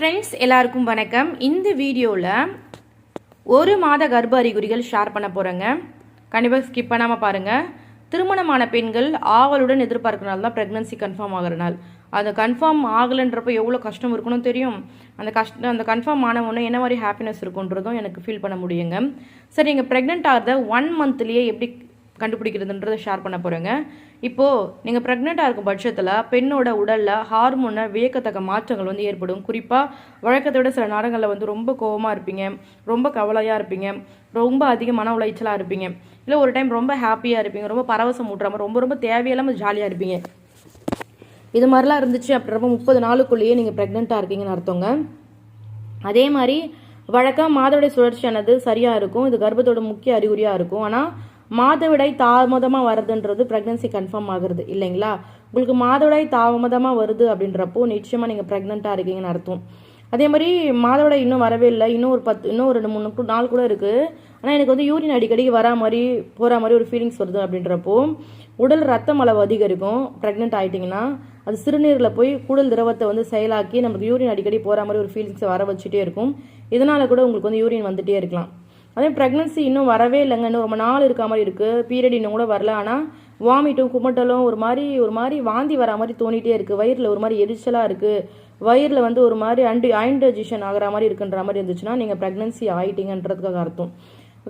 Friends எல்லாருக்கும் வணக்கம். இந்த வீடியோவில் ஒரு மாத கர்ப்ப அறிகுறிகள் ஷேர் பண்ண போகிறேங்க கண்டிப்பாக ஸ்கிப் பண்ணாமல் பாருங்கள் திருமணமான பெண்கள் ஆவலுடன் எதிர்பார்க்கறனால தான் ப்ரெக்னன்சி கன்ஃபார்ம் ஆகிற நாள். அது கன்ஃபார்ம் ஆகலைன்றப்ப எவ்வளோ கஷ்டம் இருக்கணும் தெரியும். அந்த கஷ்டம் அந்த கன்ஃபார்ம் ஆனவொன்னே என்ன மாதிரி ஹாப்பினஸ் இருக்குன்றதும் எனக்கு ஃபீல் பண்ண முடியுங்க. சரி நீங்கள் ப்ரெக்னென்ட் ஆகிறத ஒன் மந்த்லேயே எப்படி கண்டுபிடிக்கிறதுன்றதை ஷேர் பண்ண போகிறேங்க இப்போது நீங்கள் ப்ரெக்னெண்ட்டாக இருக்கும் பட்சத்தில் பெண்ணோட உடலில் ஹார்மோனை வியக்கத்தக்க மாற்றங்கள் வந்து ஏற்படும். குறிப்பாக வழக்கத்தை விட சில நேரங்களில் வந்து ரொம்ப கோவமாக இருப்பீங்க ரொம்ப கவலையாக இருப்பீங்க ரொம்ப அதிக மன உளைச்சலாக இருப்பீங்க இல்லை ஒரு டைம் ரொம்ப ஹாப்பியாக இருப்பீங்க ரொம்ப பரவசம் ஊட்டுறாமல் ரொம்ப ரொம்ப தேவையில்லாமல் ஜாலியாக இருப்பீங்க. இது மாதிரிலாம் இருந்துச்சு அப்படின்றப்ப முப்பது நாளுக்குள்ளேயே நீங்கள் ப்ரெக்னெண்ட்டாக இருக்கீங்கன்னு அர்த்தங்க. அதே மாதிரி வழக்கம் சுழற்சி சுழற்சியானது சரியாக இருக்கும் இது கர்ப்பத்தோட முக்கிய அறிகுறியாக இருக்கும். ஆனால் மாதவிடாய் தாமதமாக வருதுன்றது ப்ரெக்னன்சி கன்ஃபார்ம் ஆகுறது. இல்லைங்களா? உங்களுக்கு மாதவிடாய் தாமதமாக வருது அப்படின்றப்போ நிச்சயமாக நீங்கள் ப்ரெக்னெண்ட்டாக இருக்கீங்கன்னு அர்த்தம். அதே மாதிரி மாதவிடாய் இன்னும் வரவே இல்லை. இன்னும் ஒரு பத்து இன்னும் ஒரு ரெண்டு மூணு நாள் கூட இருக்குது ஆனால் எனக்கு வந்து யூரின் அடிக்கடி வரா மாதிரி போகிற மாதிரி ஒரு ஃபீலிங்ஸ் வருது அப்படின்றப்போ உடல் ரத்தம் அளவு அதிகரிக்கும். ப்ரெக்னென்ட் ஆகிட்டிங்கன்னா அது சிறுநீரில் போய் கூடல் திரவத்தை வந்து செயலாக்கி நமக்கு யூரின் அடிக்கடி போகிற மாதிரி ஒரு ஃபீலிங்ஸை வர வச்சுட்டே இருக்கும். இதனால் கூட உங்களுக்கு வந்து யூரின் வந்துகிட்டே இருக்கலாம். அதே ப்ரெக்னன்சி இன்னும் வரவே இல்லைங்க. இன்னும் ரொம்ப நாள் இருக்க மாதிரி இருக்குது பீரியட் இன்னும் கூட வரல. ஆனால் வாமிட்டும் குமட்டலும் ஒரு மாதிரி ஒரு மாதிரி வாந்தி வர மாதிரி தோணிகிட்டே இருக்குது வயிறில் ஒரு மாதிரி எரிச்சலாக இருக்குது வயிறில் வந்து ஒரு மாதிரி அண்டு ஐண்டஜிஷன் ஆகிற மாதிரி இருக்குன்ற மாதிரி இருந்துச்சுன்னா நீங்கள் ப்ரெக்னன்சி ஆகிட்டீங்கன்றதுக்காக அர்த்தம்.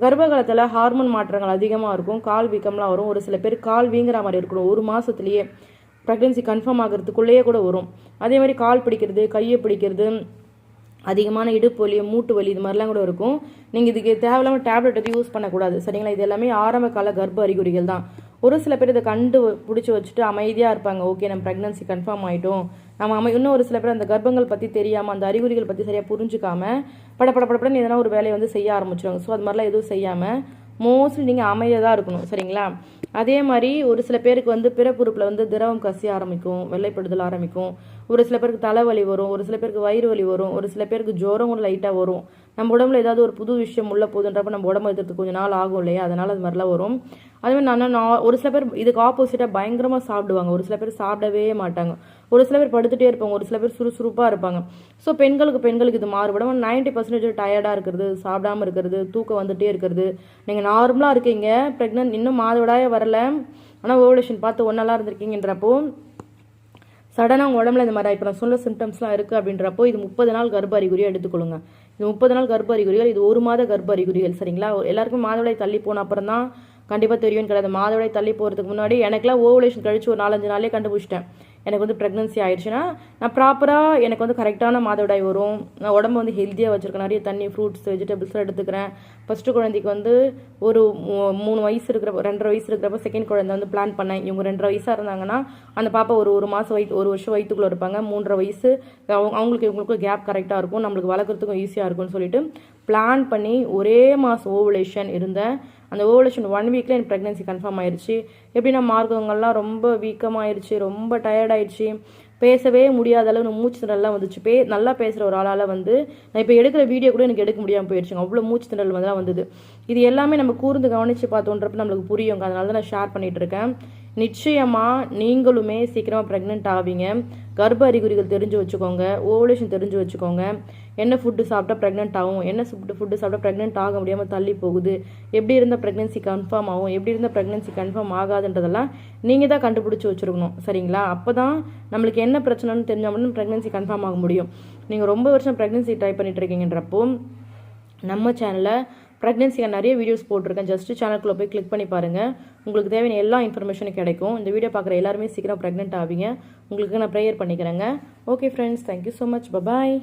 கர்ப்ப காலத்தில் ஹார்மோன் மாற்றங்கள் அதிகமாக இருக்கும். கால் வீக்கம்லாம் வரும். ஒரு சில பேர் கால் வீங்குற மாதிரி இருக்கணும். ஒரு மாதத்துலேயே ப்ரெக்னன்சி கன்ஃபார்ம் ஆகிறதுக்குள்ளேயே கூட வரும். அதே மாதிரி கால் பிடிக்கிறது கையை பிடிக்கிறது அதிகமான இடுப்பு வலி மூட்டு வலி இது மாதிரிலாம் கூட இருக்கும். நீங்கள் இதுக்கு தேவையில்லாமல் டேப்லெட் எதுவும் யூஸ் பண்ணக்கூடாது. சரிங்களா? இது எல்லாமே ஆரம்ப கால கர்ப்ப அறிகுறிகள் தான். ஒரு சில பேர் இதை கண்டு பிடிச்சி வச்சுட்டு அமைதியாக இருப்பாங்க. ஓகே நம்ம ப்ரெக்னன்சி கன்ஃபார்ம் ஆகிட்டோம் நம்ம அமை இன்னும் ஒரு சில பேர் அந்த கர்ப்பங்கள் பற்றி தெரியாமல் அந்த அறிகுறிகள் பற்றி சரியாக புரிஞ்சுக்காமல் பட படப்படன்னு எதனா ஒரு வேலையை வந்து செய்ய ஆரம்பிச்சிருவாங்க. ஸோ அது மாதிரிலாம் எதுவும் செய்யாமல் மோஸ்ட்லி நீங்கள் அமைதியாக தான் இருக்கணும் சரிங்களா? அதே மாதிரி ஒரு சில பேருக்கு வந்து பிறப்புறுப்பில் வந்து திரவம் கசிய ஆரம்பிக்கும் வெள்ளைப்படுதல் ஆரம்பிக்கும். ஒரு சில பேருக்கு தலைவலி வரும் ஒரு சில பேருக்கு வயிறு வலி வரும் ஒரு சில பேருக்கு ஜுரம் கூட லைட்டாக வரும். நம்ம உடம்புல ஏதாவது ஒரு புது விஷயம் உள்ள போதுன்றப்ப நம்ம உடம்பு எதிர்த்து கொஞ்சம் நாள் ஆகும் இல்லையா? அதனால் அது மாதிரிலாம் வரும். அதே நான் நான் ஒரு சில பேர் இதுக்கு ஆப்போசிட்டாக பயங்கரமாக சாப்பிடுவாங்க. ஒரு சில பேர் சாப்பிடவே மாட்டாங்க. ஒரு சில பேர் படுத்துகிட்டே இருப்பாங்க. ஒரு சில பேர் சுறுசுறுப்பாக இருப்பாங்க. ஸோ பெண்களுக்கு பெண்களுக்கு இது மாறுபடும். நைன்ட்டி பர்சன்டேஜ் டயர்டாக இருக்கிறது சாப்பிடாம இருக்கிறது தூக்கம் வந்துகிட்டே இருக்கிறது. நீங்கள் நார்மலாக இருக்கீங்க. ப்ரெக்னென்ட் இன்னும் மாதவிடாய வரல. ஆனால் ஓவலேஷன் பார்த்து ஒன்றெல்லாம் இருந்திருக்கீங்கன்றப்போ சடனாக உங்கள் உடம்புல இந்த மாதிரி இப்போ நான் சொல்ல சிம்டம்ஸ்லாம் இருக்குது அப்படின்றப்போ இது முப்பது நாள் கர்ப்ப அறிகுறியாக எடுத்துக்கொள்ளுங்க. இது முப்பது நாள் கர்ப்ப அறிகுறிகள் இது ஒரு மாத கர்ப்ப அறிகுறிகள் சரிங்களா? எல்லாருக்கும் மாதவிடாய் தள்ளி போன அப்புறம் தான் கண்டிப்பாக தெரியும் கிடையாது. மாதவிடாய் தள்ளி போகிறதுக்கு முன்னாடி எனக்குலாம் ஓவலேஷன் கழிச்சு ஒரு நாலஞ்சு நாளே கண்டுபிடிச்சிட்டேன். எனக்கு வந்து ப்ரெக்னன்சி ஆயிடுச்சுன்னா நான் ப்ராப்பராக எனக்கு வந்து கரெக்டான மாதவிடாய் வரும். நான் உடம்பு வந்து ஹெல்த்தியாக வச்சுருக்கேன். நிறைய தண்ணி ஃப்ரூட்ஸ் வெஜிடபிள்ஸ்லாம் எடுத்துக்கிறேன். ஃபஸ்ட்டு குழந்தைக்கு வந்து ஒரு மூணு வயசு இருக்கிறப்ப ரெண்டரை வயசு இருக்கிறப்ப செகண்ட் குழந்தை வந்து பிளான் பண்ணேன். இவங்க ரெண்டரை வயசாக இருந்தாங்கன்னா அந்த பாப்பா ஒரு ஒரு மாதம் வயிற்று ஒரு வருஷம் வயிற்றுக்குள்ளே இருப்பாங்க. மூன்றரை வயசு அவங்களுக்கு இவங்களுக்கு கேப் கரெக்டாக இருக்கும். நம்மளுக்கு வளர்க்குறதுக்கும் ஈஸியாக இருக்கும்னு சொல்லிட்டு பிளான் பண்ணி ஒரே மாதம் ஓவலேஷன் இருந்தேன் அந்த ஓவலேஷன் ஒன் வீக்கில் எனக்கு ப்ரெக்னென்சி கன்ஃபார்ம் ஆயிடுச்சு எப்படின்னா மார்க்கங்கள்லாம் ரொம்ப வீக்கமாகிடுச்சு ரொம்ப டயர்டாயிடுச்சு பேசவே முடியாத அளவு மூச்சு திணறலாம் வந்துச்சு. பே நல்லா பேசுகிற ஒரு ஆளால் வந்து நான் இப்போ எடுக்கிற வீடியோ கூட எனக்கு எடுக்க முடியாமல் போயிடுச்சுங்க அவ்வளோ மூச்சு திணறல் வந்து வந்தது. இது எல்லாமே நம்ம கூர்ந்து கவனித்து பார்த்தோன்றப்ப நம்மளுக்கு புரியுங்க. அதனால தான் நான் ஷேர் பண்ணிகிட்டு இருக்கேன். நிச்சயமாக நீங்களுமே சீக்கிரமாக ப்ரெக்னென்ட் ஆவீங்க. கர்ப்ப அறிகுறிகள் தெரிஞ்சு வச்சுக்கோங்க ஓவலேஷன் தெரிஞ்சு வச்சுக்கோங்க. என்ன ஃபுட்டு சாப்பிட்டா ப்ரெக்னென்ட் ஆகும் என்ன ஃபுட்டு ஃபுட்டு சாப்பிட்டா ப்ரெக்னென்ட் ஆக முடியாமல் தள்ளி போகுது எப்படி இருந்தால் ப்ரெக்னென்சி கன்ஃபார்ம் ஆகும் எப்படி இருந்தால் ப்ரெக்னென்சி கன்ஃபார்ம் ஆகாதுன்றதெல்லாம் நீங்கள் தான் கண்டுபிடிச்சி வச்சுருக்கணும் சரிங்களா? அப்போ தான் நம்மளுக்கு என்ன பிரச்சனைன்னு தெரிஞ்சால் மட்டும் ப்ரெக்னென்சி கன்ஃபார்ம் ஆக முடியும். நீங்கள் ரொம்ப வருஷம் ப்ரெக்னென்சி ட்ரை பண்ணிட்டு இருக்கீங்கன்றப்போ நம்ம சேனலை ப்ரெக்னென்சிக்காக நிறைய வீடியோஸ் போட்டிருக்கேன். ஜஸ்ட் சேனலுக்குள்ளே போய் கிளிக் பண்ணி பாருங்கள் உங்களுக்கு தேவையான எல்லா இன்ஃபர்மேஷனும் கிடைக்கும். இந்த வீடியோ பார்க்குற எல்லாருமே சீக்கிரம் ப்ரெக்னென்ட் ஆவீங்க. உங்களுக்கு நான் ப்ரேயர் பண்ணிக்கிறேங்க. Okay friends thank you so much bye bye